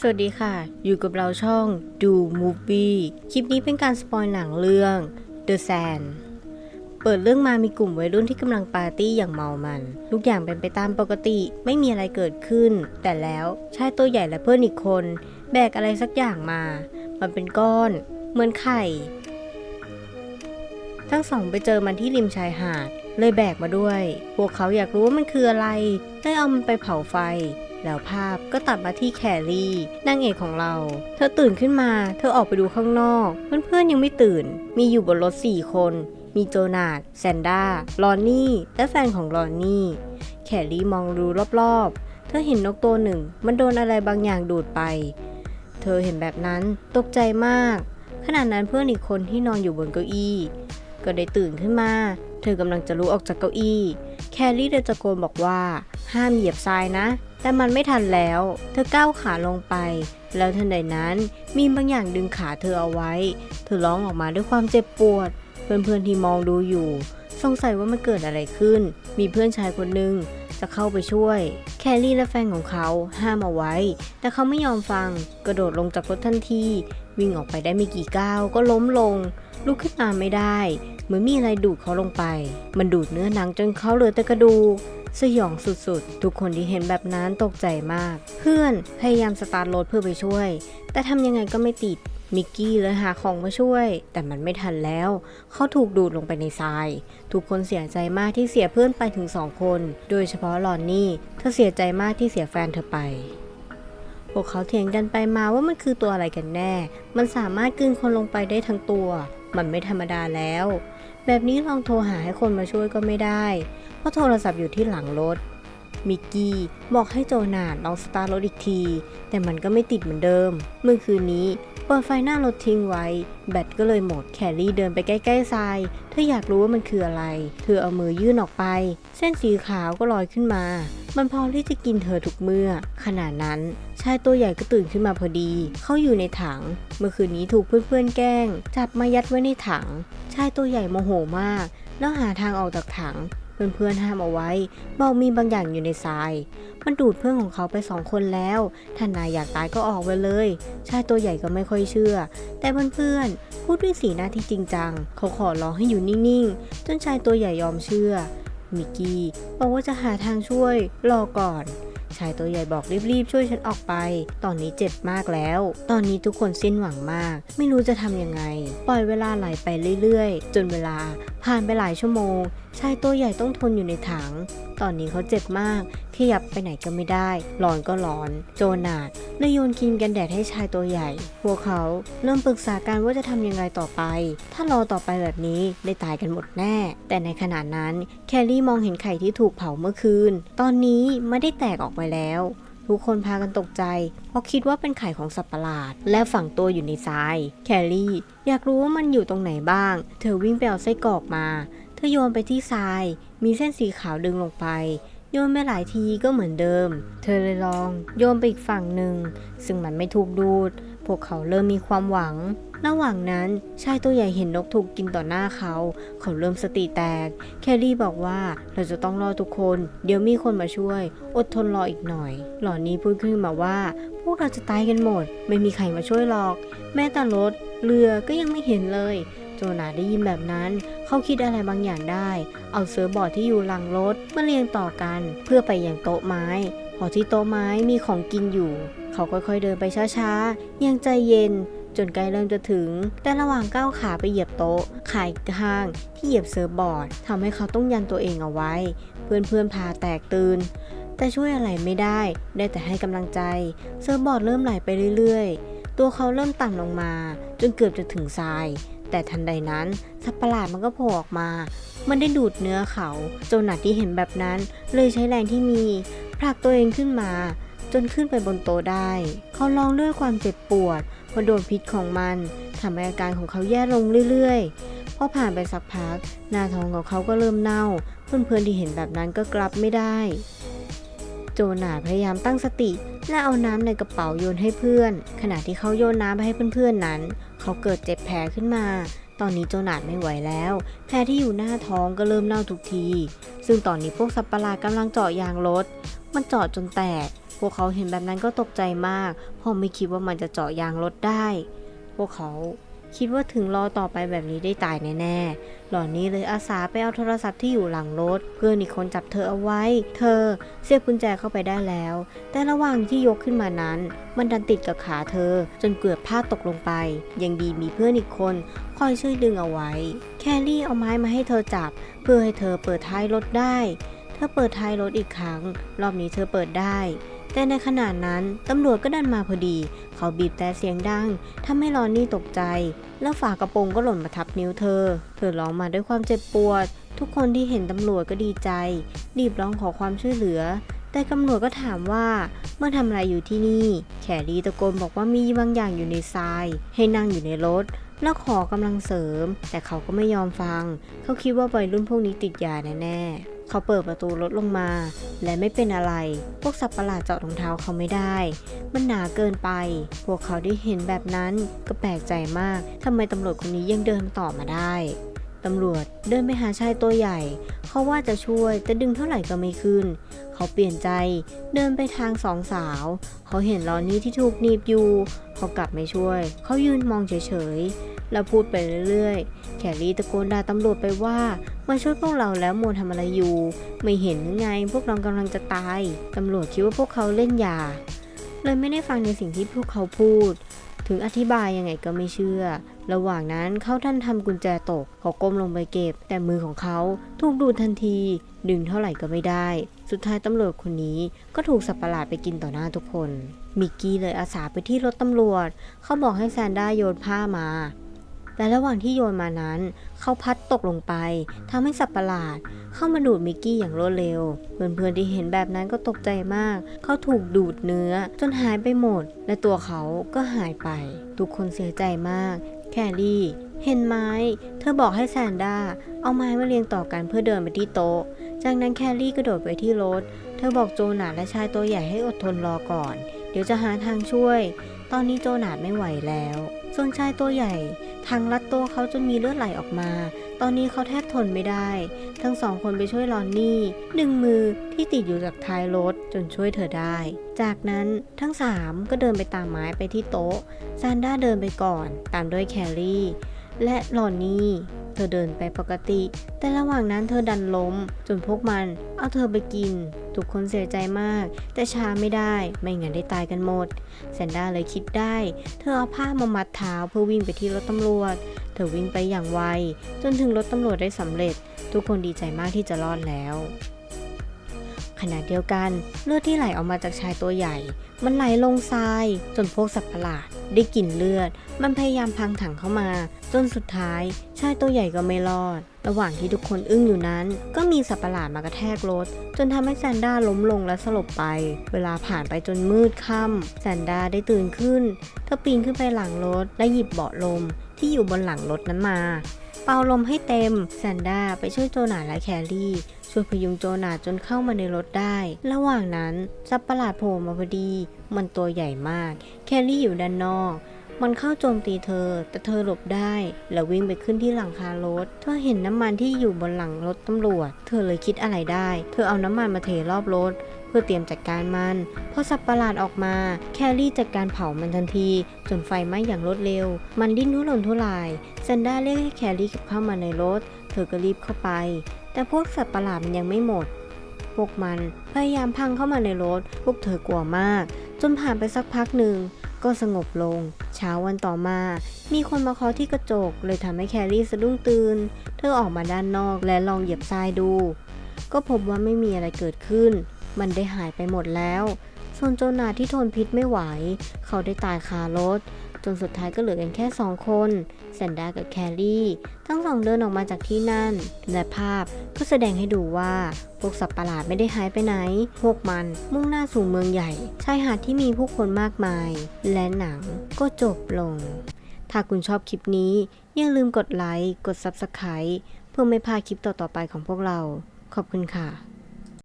สวัสดีค่ะ อยู่กับเราช่องดูมูฟวี่คลิปนี้เป็นการสปอยหนังเรื่อง The Sand เปิดเรื่องมามีกลุ่มวัยรุ่นที่กำลังปาร์ตี้อย่างเมามัน ทุกอย่างเป็นไปตามปกติไม่มีอะไรเกิดขึ้น แต่แล้วชายตัวใหญ่และเพื่อนอีกคน แบกอะไรสักอย่างมา มันเป็นก้อน เหมือนไข่ ทั้งสองไปเจอมันที่ริมชายหาด เลยแบกมาด้วย พวกเขาอยากรู้ว่ามันคืออะไรเลยเอามันไปเผาไฟ แล้วภาพก็ตัดมาที่แครี่นางเอกของเรา เธอตื่นขึ้นมา เธอออกไปดูข้างนอก เพื่อนๆยังไม่ตื่น มีอยู่บนรถ 4 คน มีโจนาธแซนด้าลอนนี่ และแฟนของลอนนี่ แครี่มองดูรอบๆ เธอเห็นนกตัวหนึ่ง มันโดนอะไรบางอย่างดูดไป เธอเห็นแบบนั้นตกใจมาก ขณะนั้นเพื่อนอีกคนที่นอนอยู่บนเก้าอี้ ก็ได้ตื่นขึ้นมา เธอกำลังจะลุกออกจากเก้าอี้ แครี่เลยตะโกนบอกว่า ห้ามเหยียบทรายนะ แต่มันไม่ทันแล้ว เธอก้าวขาลงไป แล้วทันใดนั้นมีบางอย่างดึงขาเธอเอาไว้ เธอร้องออกมาด้วยความเจ็บปวด เพื่อนๆที่มองดูอยู่ สงสัยว่ามันเกิดอะไรขึ้น มีเพื่อนชายคนหนึ่ง จะเข้าไปช่วย แคลรี่และแฟนของเขาห้ามเอาไว้ แต่เขาไม่ยอมฟัง กระโดดลงจากรถทันที วิ่งออกไปได้ไม่กี่ก้าวก็ล้มลง ลุกขึ้นมาไม่ได้ เหมือนมีอะไรดูดเขาลงไป มันดูดเนื้อหนังจนเขาเหลือแต่กระดูกสยองสุดๆ ทุกคนที่เห็นแบบนั้นตกใจมาก เพื่อนพยายามสตาร์ทรถเพื่อไปช่วย แต่ทำยังไงก็ไม่ติด มิกกี้เลยหาของมาช่วย แต่มันไม่ทันแล้ว เขาถูกดูดลงไปในทราย ทุกคนเสียใจมากที่เสียเพื่อนไปถึงสองคน โดยเฉพาะลอนนี่ เธอเสียใจมากที่เสียแฟนเธอไป พวกเขาเถียงกันไปมาว่ามันคือตัวอะไรกันแน่ มันสามารถกลืนคนลงไปได้ทั้งตัว มันไม่ธรรมดาแล้ว แบบนี้ลองโทรหาให้คนมาช่วยก็ไม่ได้ เพราะโทรศัพท์อยู่ที่หลังรถ มิกกี้บอกให้โจนาลองสตาร์ทรถอีกที แต่มันก็ไม่ติดเหมือนเดิม เมื่อคืนนี้เปิดไฟหน้ารถทิ้งไว้ แบตก็เลยหมดแครี่เดินไปใกล้ๆทราย เธออยากรู้ว่ามันคืออะไร เธอเอามือยื่นออกไป เส้นสีขาวก็ลอยขึ้นมา มันพร้อมที่จะกินเธอทุกเมื่อ ขณะนั้น ชายตัวใหญ่ก็ตื่นขึ้นมาพอดี เขาอยู่ในถัง เมื่อคืนนี้ถูกเพื่อนๆแกล้ง จับมายัดไว้ในถัง ชายตัวใหญ่โมโหมาก แล้วหาทางออกจากถัง เพื่อนๆห้ามเอาไว้บอกมีบางอย่างอยู่ในทราย มันดูดเพื่อนของเขาไปสองคนแล้วถ้านายอยากตายก็ออกไปเลย ชายตัวใหญ่ก็ไม่ค่อยเชื่อ แต่เพื่อนๆพูดด้วยสีหน้าที่จริงจัง เขาขอร้องให้อยู่นิ่งๆ จนชายตัวใหญ่ยอมเชื่อมิกกี้บอกว่าจะหาทางช่วยรอก่อน ชายตัวใหญ่บอกรีบๆช่วยฉันออกไป ตอนนี้เจ็บมากแล้ว ตอนนี้ทุกคนสิ้นหวังมาก ไม่รู้จะทำยังไง ปล่อยเวลาไหลไปเรื่อยๆ จนเวลาผ่านไปหลายชั่วโมง ชายตัวใหญ่ต้องทนอยู่ในถัง ตอนนี้เขาเจ็บมาก ขยับไปไหนก็ไม่ได้ ร้อนก็ร้อน โจนาดเลยโยนครีมกันแดดให้ชายตัวใหญ่ พวกเขาเริ่มปรึกษากันว่าจะทำยังไงต่อไป ถ้ารอต่อไปแบบนี้ได้ตายกันหมดแน่ แต่ในขณะนั้น แคลรี่มองเห็นไข่ที่ถูกเผาเมื่อคืน ตอนนี้ไม่ได้แตกออกไปแล้ว ทุกคนพากันตกใจ เพราะคิดว่าเป็นไข่ของสัตว์ประหลาด และฝังตัวอยู่ในทราย แคลรี่ อยากรู้ว่ามันอยู่ตรงไหนบ้าง เธอวิ่งไปเอาไส้กรอกมา เธอโยนไปที่ทราย มีเส้นสีขาวดึงลงไปโยนไปหลายทีก็เหมือนเดิม เธอเลยลองโยนไปอีกฝั่งหนึ่ง ซึ่งมันไม่ถูกดูด พวกเขาเริ่มมีความหวัง ระหว่างนั้นชายตัวใหญ่เห็นนกถูกกินต่อหน้าเขา เขาเริ่มสติแตก แคลรี่บอกว่าเราจะต้องรอทุกคน เดี๋ยวมีคนมาช่วย อดทนรออีกหน่อย หล่อนนี้พูดขึ้นมาว่า พวกเราจะตายกันหมด ไม่มีใครมาช่วยหรอก แม้แต่รถ เรือก็ยังไม่เห็นเลยโจนาได้ยินแบบนั้น เขาคิดอะไรบางอย่างได้ เอาเซิร์ฟบอร์ดที่อยู่หลังรถมาเรียงต่อกัน เพื่อไปอยังโต๊ะไม้ พอที่โต๊ะไม้มีของกินอยู่ เขาค่อยๆเดินไปช้าๆยังใจเย็น จนใกล้เริ่มจะถึง แต่ระหว่างก้าวขาไปเหยียบโต๊ะขายข้างที่เหยียบเซิร์ฟบอร์ดทำให้เขาต้องยันตัวเองเอาไว้ เพื่อนๆพาแตกตื่น แต่ช่วยอะไรไม่ได้ ได้แต่ให้กำลังใจ เซิร์ฟบอร์ดเริ่มไหลไปเรื่อยๆ ตัวเขาเริ่มต่ำลงมา จนเกือบจะถึงทราย แต่ทันใดนั้นสัตว์ประหลาดมันก็โผล่ออกมา มันได้ดูดเนื้อเขา โจนาธที่เห็นแบบนั้น เลยใช้แรงที่มีผลักตัวเองขึ้นมา จนขึ้นไปบนโต๊ะได้ เขาร้องด้วยความเจ็บปวดเพราะโดนพิษของมันทำให้อาการของเขาแย่ลงเรื่อยๆ พอผ่านไปสักพัก หน้าท้องของเขาก็เริ่มเน่า เพื่อนๆที่เห็นแบบนั้นก็กลับไม่ได้ โจนาพยายามตั้งสติ และเอาน้ำในกระเป๋าโยนให้เพื่อน ขณะที่เขาโยนน้ำไปให้เพื่อนๆนั้น เขาเกิดเจ็บแผลขึ้นมา ตอนนี้โจนาไม่ไหวแล้ว แผลที่อยู่หน้าท้องก็เริ่มเน่าทุกที ซึ่งตอนนี้พวกสัตว์ประหลาดกำลังเจาะยางรถ มันเจาะจนแตก พวกเขาเห็นแบบนั้นก็ตกใจมาก เพราะไม่คิดว่ามันจะเจาะยางรถได้ พวกเขาคิดว่าถึงรอต่อไปแบบนี้ได้ตายแน่ๆ หล่อนนี้เลยอาสาไปเอาโทรศัพท์ที่อยู่หลังรถ เพื่อนอีกคนจับเธอเอาไว้ เธอเสียบกุญแจเข้าไปได้แล้ว แต่ระหว่างที่ยกขึ้นมานั้น มันดันติดกับขาเธอ จนเกือบพลาดตกลงไป ยังดีมีเพื่อนอีกคน คอยช่วยดึงเอาไว้ แคลรี่เอาไม้มาให้เธอจับ เพื่อให้เธอเปิดท้ายรถได้ เธอเปิดท้ายรถอีกครั้ง รอบนี้เธอเปิดได้ แต่ในขณะนั้นตำรวจก็ดันมาพอดี เขาบีบแต่เสียงดังทำให้ลอนนี่ตกใจ แล้วฝากระโปรงก็หล่นมาทับนิ้วเธอ เธอร้องมาด้วยความเจ็บปวด ทุกคนที่เห็นตำรวจก็ดีใจ รีบร้องขอความช่วยเหลือ แต่ตำรวจก็ถามว่าเมื่อทำอะไรอยู่ที่นี่ แขรีตะโกนบอกว่ามีบางอย่างอยู่ในทราย ให้นั่งอยู่ในรถแล้วขอกำลังเสริม แต่เขาก็ไม่ยอมฟัง เขาคิดว่าวัยรุ่นพวกนี้ติดยาแน่ๆ เขาเปิดประตูรถลงมา และไม่เป็นอะไร พวกสัตว์ประหลาดเจาะรองเท้าเขาไม่ได้ มันหนาเกินไป พวกเขาได้เห็นแบบนั้นก็แปลกใจมากทำไมตำรวจคนนี้ยังเดินต่อมาได้ตำรวจเดินไปหาชายตัวใหญ่ เขาว่าจะช่วยแต่ดึงเท่าไหร่ก็ไม่ขึ้น เขาเปลี่ยนใจ เดินไปทางสองสาว เขาเห็นลอนนี่ที่ถูกหนีบอยู่ เขากลับไม่ช่วย เขายืนมองเฉยๆ แล้วพูดไปเรื่อยๆ แคลรี่ตะโกนด่าตำรวจไปว่า มาช่วยพวกเราแล้วโมทำอะไรอยู่ ไม่เห็นหรือไงพวกเรากำลังจะตาย ตำรวจคิดว่าพวกเขาเล่นยา เลยไม่ได้ฟังในสิ่งที่พวกเขาพูด ถึงอธิบายยังไงก็ไม่เชื่อ ระหว่างนั้นเขาท่านทำกุญแจตก เขาก้มลงไปเก็บ แต่มือของเขาถูกดูดทันที ดึงเท่าไหร่ก็ไม่ได้ สุดท้ายตำรวจคนนี้ก็ถูกสัตว์ประหลาดไปกินต่อหน้าทุกคน มิกกี้เลยอาสาไปที่รถตำรวจ เขาบอกให้แซนด้าโยนผ้ามา แต่ระหว่างที่โยนมานั้น เขาพัดตกลงไปทำให้สัตว์ประหลาด เข้ามาดูดมิกกี้อย่างรวดเร็ว เพื่อนๆที่เห็นแบบนั้นก็ตกใจมาก เขาถูกดูดเนื้อจนหายไปหมด และตัวเขาก็หายไป ทุกคนเสียใจมาก แคลรี่ เห็นไหมเธอบอกให้แซนด้าเอาไม้มาเรียงต่อกันเพื่อเดินไปที่โต๊ะ จากนั้นแคลรี่กระโดดไปที่รถ เธอบอกโจนาและชายตัวใหญ่ให้อดทนรอก่อน เดี๋ยวจะหาทางช่วย ตอนนี้โจนาไม่ไหวแล้ว ส่วนชายตัวใหญ่ทางรัดตัวเขาจนมีเลือดไหลออกมา ตอนนี้เขาแทบทนไม่ได้ ทั้งสองคนไปช่วยลอนนี่ดึงมือที่ติดอยู่จากท้ายรถจนช่วยเธอได้ จากนั้นทั้งสามก็เดินไปตามไม้ไปที่โต๊ะซานด้าเดินไปก่อน ตามด้วยแคลรี่ และหลอนนี่เธอเดินไปปกติ แต่ระหว่างนั้นเธอดันล้ม จนพวกมันเอาเธอไปกิน ทุกคนเสียใจมาก แต่ช้าไม่ได้ ไม่งั้นได้ตายกันหมดแซนด้าเลยคิดได้ เธอเอาผ้ามามัดเท้าเพื่อวิ่งไปที่รถตำรวจ เธอวิ่งไปอย่างไว จนถึงรถตำรวจได้สำเร็จ ทุกคนดีใจมากที่จะรอดแล้วขณะเดียวกันเลือดที่ไหลออกมาจากชายตัวใหญ่ มันไหลลงทราย จนพวกสัตว์ประหลาด ได้กลิ่นเลือด มันพยายามพังถังเข้ามา จนสุดท้ายชายตัวใหญ่ก็ไม่รอด ระหว่างที่ทุกคนอึ้งอยู่นั้น ก็มีสัตว์ประหลาดมากระแทกรถ จนทำให้แซนด้าล้มลงและสลบไป เวลาผ่านไปจนมืดค่ำแซนด้าได้ตื่นขึ้น เธอปีนขึ้นไปหลังรถและหยิบเบาะลมที่อยู่บนหลังรถนั้นมา เป่าลมให้เต็มแซนด้าไปช่วยโจนาและแคลรี่ช่วยพยุงโจนาจนเข้ามาในรถได้ ระหว่างนั้นสัตว์ประหลาดโผล่มาพอดี มันตัวใหญ่มาก แคลรี่อยู่ด้านนอกมันเข้าโจมตีเธอ แต่เธอหลบได้ แล้ววิ่งไปขึ้นที่หลังคารถ เธอเห็นน้ำมันที่อยู่บนหลังรถตำรวจ เธอเลยคิดอะไรได้ เธอเอาน้ำมันมาเทรอบรถ พื่อเตรียมจัดการมันพอสัตว์ประหลาดออกมา แคลรี่จัดการเผามันทันที จนไฟไหม้อย่างรวดเร็ว มันดิ้นทุรนทุรายแซนด้าเรียกให้แคลรี่กลับเข้ามาในรถ เธอก็รีบเข้าไป แต่พวกสัตว์ประหลาดมันยังไม่หมด พวกมันพยายามพังเข้ามาในรถ พวกเธอกลัวมาก จนผ่านไปสักพักหนึ่งก็สงบลง เช้าวันต่อมา มีคนมาเคาะที่กระจก เลยทำให้แคลรี่สะดุ้งตื่น เธอออกมาด้านนอกและลองเหยียบทรายดู ก็พบว่าไม่มีอะไรเกิดขึ้น มันได้หายไปหมดแล้วส่วนโจนาที่ทนพิษไม่ไหว เขาได้ตายคารถ จนสุดท้ายก็เหลือกันแค่สองคนแซนด้ากับแคลรี่ ทั้งสองเดินออกมาจากที่นั่น และภาพก็แสดงให้ดูว่า พวกสัตว์ประหลาดไม่ได้หายไปไหน พวกมันมุ่งหน้าสู่เมืองใหญ่ ชายหาดที่มีผู้คนมากมาย และหนังก็จบลง ถ้าคุณชอบคลิปนี้ อย่าลืมกดไลค์ กด Subscribe เพื่อไม่พลาดคลิปต่อๆไปของพวกเรา ขอบคุณค่ะ